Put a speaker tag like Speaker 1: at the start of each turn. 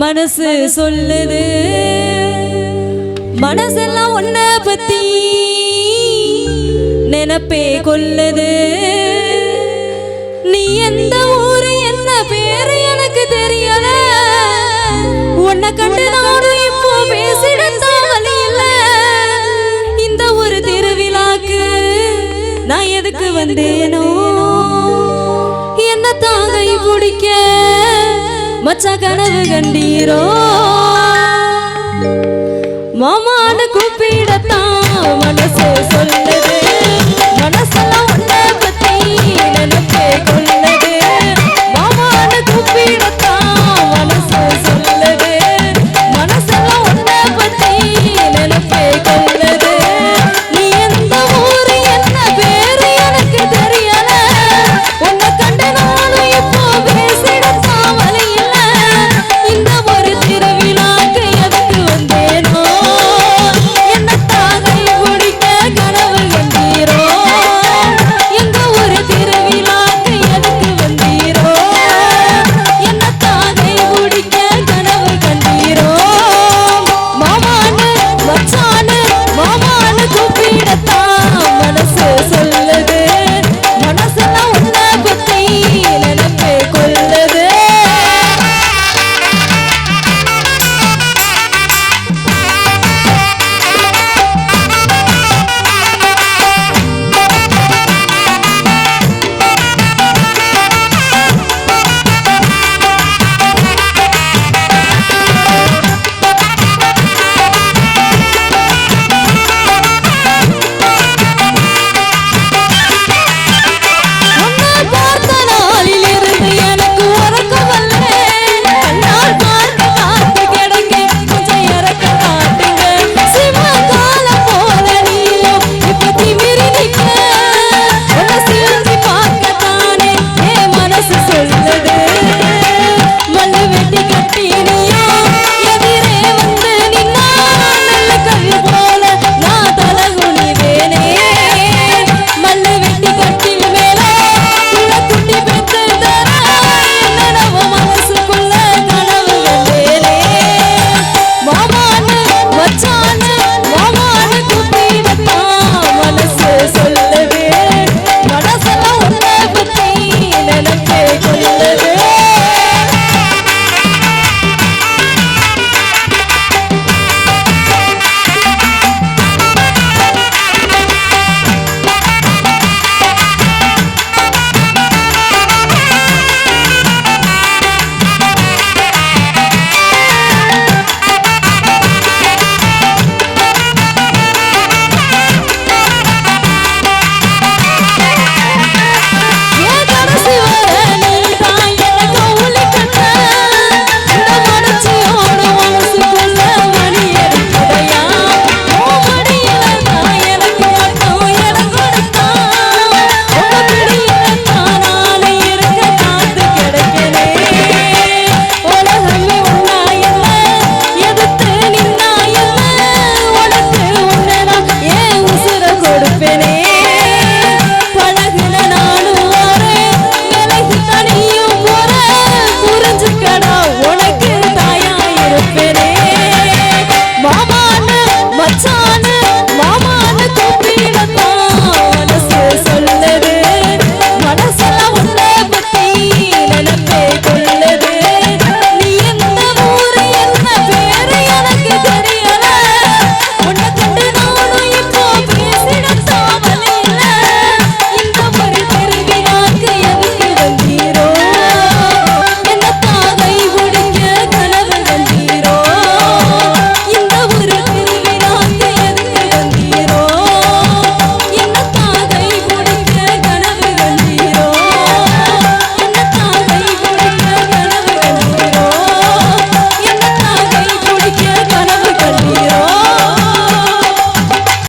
Speaker 1: மனசு சொல்லுது. மனசெல்லாம் ஒன்ன பத்தி நினப்பே கொல்லுது நீ எந்த ஊரு என்ன பேரு எனக்கு தெரியல. உன்னை கண்டு நானும் இப்போ பேசிடத்தான் வழி இல்ல இந்த ஒரு திருவிழாக்கு நான் எதுக்கு வந்தேனோ? என்ன தாங்கை பிடிக்க மச்சா கனவு கண்டீரோ?